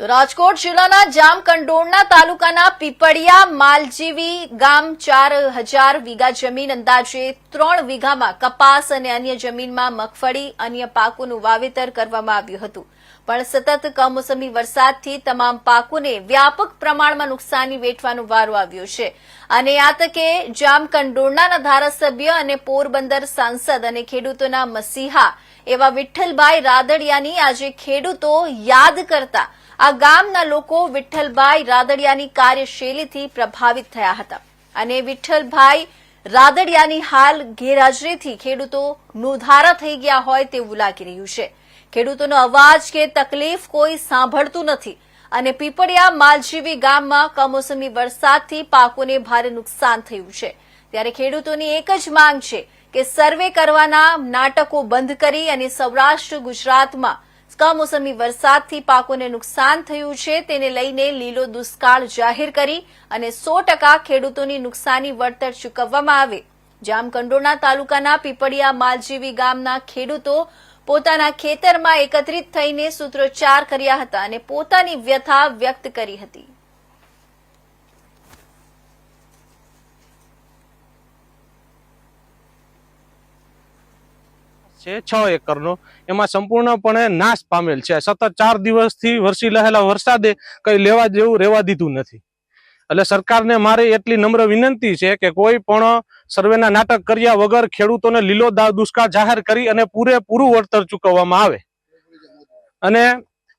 તો રાજકોટ જિલ્લાના જામકંડોરણા તાલુકાના પીપળિયા માલજીવી ગામ ચાર હજાર વીઘા જમીન અંદાજે ત્રણ વીઘામાં કપાસ અને અન્ય જમીનમાં મગફળી, અન્ય પાકોનું વાવેતર કરવામાં આવ્યું હતું. પણ સતત કમોસમી વરસાદથી તમામ પાકોને વ્યાપક પ્રમાણમાં નુકસાની વેઠવાનો વારો આવ્યો છે. અને આ તકે જામકંડોરણાના ધારાસભ્ય અને પોરબંદર સાંસદ અને ખેડૂતોના મસીહા એવા વિઠ્ઠલભાઈ રાદડિયાની આજે ખેડૂતો યાદ કરતા આ ગામના લોકો વિઠ્ઠલભાઈ રાદડિયાની કાર્યશૈલીથી પ્રભાવિત થયા હતા અને વિઠ્ઠલભાઈ રાદડિયાની હાલ ગેરહાજરીથી ખેડૂતો નોધારા થઈ ગયા હોય તેવું લાગી રહ્યું છે. ખેડૂતોનો અવાજ કે તકલીફ કોઈ સાંભળતું નથી અને પીપળિયા માલજીવી ગામમાં કમોસમી વરસાદથી પાકોને ભારે નુકસાન થયું છે. ત્યારે ખેડૂતોની એક જ માંગ છે કે સર્વે કરવાના નાટકો બંધ કરી અને સૌરાષ્ટ્ર ગુજરાતમાં કમોસમી વરસાદથી પાકોને નુકસાન થયું છે, તેને લઈને લીલો દુષ્કાળ જાહેર કરી અને સો ટકા ખેડૂતોની નુકસાની વળતર ચૂકવવામાં આવે. જામકંડોરણા તાલુકાના પીપળિયા માલજીવી ગામના ખેડૂતો પોતાના ખેતરમાં એકત્રિત થઈને સૂત્રોચ્ચાર કર્યા હતા અને પોતાની વ્યથા વ્યક્ત કરી હતી. છે, છ એકરનો. એમાં સંપૂર્ણપણે નાશ પામેલ છે. સતત ચાર દિવસથી વરસી રહેલા વરસાદે કંઈ લેવા જેવું રહેવા દીધું નથી. એટલે સરકારને મારે એટલી નમ્ર વિનંતી છે કે કોઈ પણ સર્વેના નાટક કર્યા વગર ખેડૂતોને લીલો દુષ્કાળ જાહેર કરી અને પૂરેપૂરું વળતર ચૂકવવામાં આવે. અને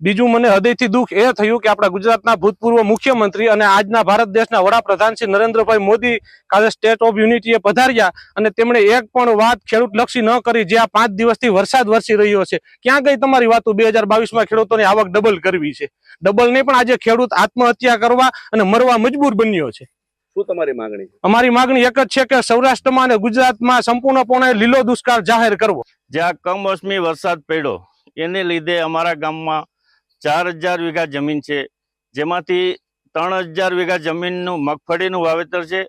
બીજું મને હૃદયથી દુઃખ એ થયું કે આપણા ગુજરાતના ભૂતપૂર્વ મુખ્યમંત્રી અને આજના ભારત દેશના વડાપ્રધાન શ્રી નરેન્દ્રભાઈ મોદી કાલે સ્ટેટ ઓફ યુનિટીએ પધાર્યા અને તેમણે એક પણ વાત ખેડૂત લક્ષી ન કરી જે આ પાંચ દિવસથી વરસાદ વરસી રહ્યો છે. ક્યાં ગઈ તમારી વાતો? બે હજાર બાવીસમાં ખેડૂતોની આવક ડબલ કરવી છે. ડબલ નહીં પણ આજે ખેડૂત આત્મહત્યા કરવા અને મરવા મજબૂર બન્યો છે. શું તમારી માંગણી? છે અમારી માગણી એક જ છે કે સૌરાષ્ટ્રમાં અને ગુજરાતમાં સંપૂર્ણપણે લીલો દુષ્કાળ જાહેર કરવો. જ્યાં કમોસમી વરસાદ પડ્યો એને લીધે અમારા ગામમાં ચાર હજાર વીઘા જમીન છે. જેમાંથી ત્રણ હજાર વીઘા જમીનનું મગફળીનું વાવેતર છે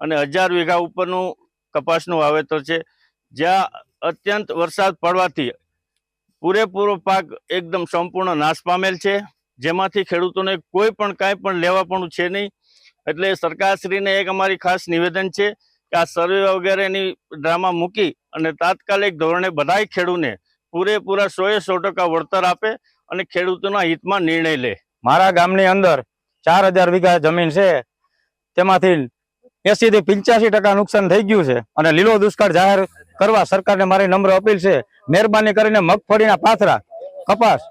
અને હજાર વીઘા ઉપરનું કપાસનું વાવેતર છે. જ્યાં અત્યંત વરસાદ પડવાથી પૂરેપૂરો પાક એકદમ સંપૂર્ણ નાશ પામેલ છે. જેમાંથી ખેડૂતોને કોઈ પણ કાંઈ પણ લેવા પણ છે નહીં. એટલે સરકારશ્રીને એક અમારી ખાસ નિવેદન છે કે આ સર્વે વગેરેની ડ્રામા મૂકી અને તાત્કાલિક ધોરણે બધાય ખેડૂને પૂરેપૂરા સોએ સો ટકા વળતર આપે અને ખેડૂતોના હિતમાં નિર્ણય લે. મારા ગામની અંદર ચાર હજાર વીઘા જમીન છે. તેમાંથી એસી થી પિંચ્યાસી ટકા નુકસાન થઈ ગયું છે. અને લીલો દુષ્કાળ જાહેર કરવા સરકારને મારી નમ્ર અપીલ છે. મહેરબાની કરીને મગફળીના પાથરા, કપાસ,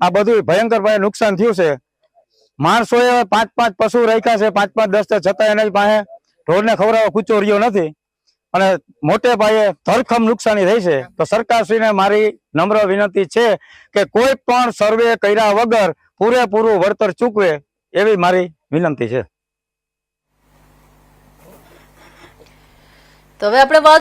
આ બધું ભયંકર ભાઈ નુકસાન થયું છે. માણસોએ પાંચ પાંચ પશુ રાખ્યા છે. પાંચ પાંચ દસ છતાં એના પાસે ઢોરને ખવડાવવા કૂચો રહ્યો નથી. અને મોટે પાયે ધરખમ નુકસાની થઈ છે. તો સરકારશ્રીને મારી નમ્ર વિનંતી છે કે કોઈ પણ સર્વે કર્યા વગર પૂરેપૂરું વળતર ચૂકવે એવી મારી વિનંતી છે. તો હવે આપણે વાત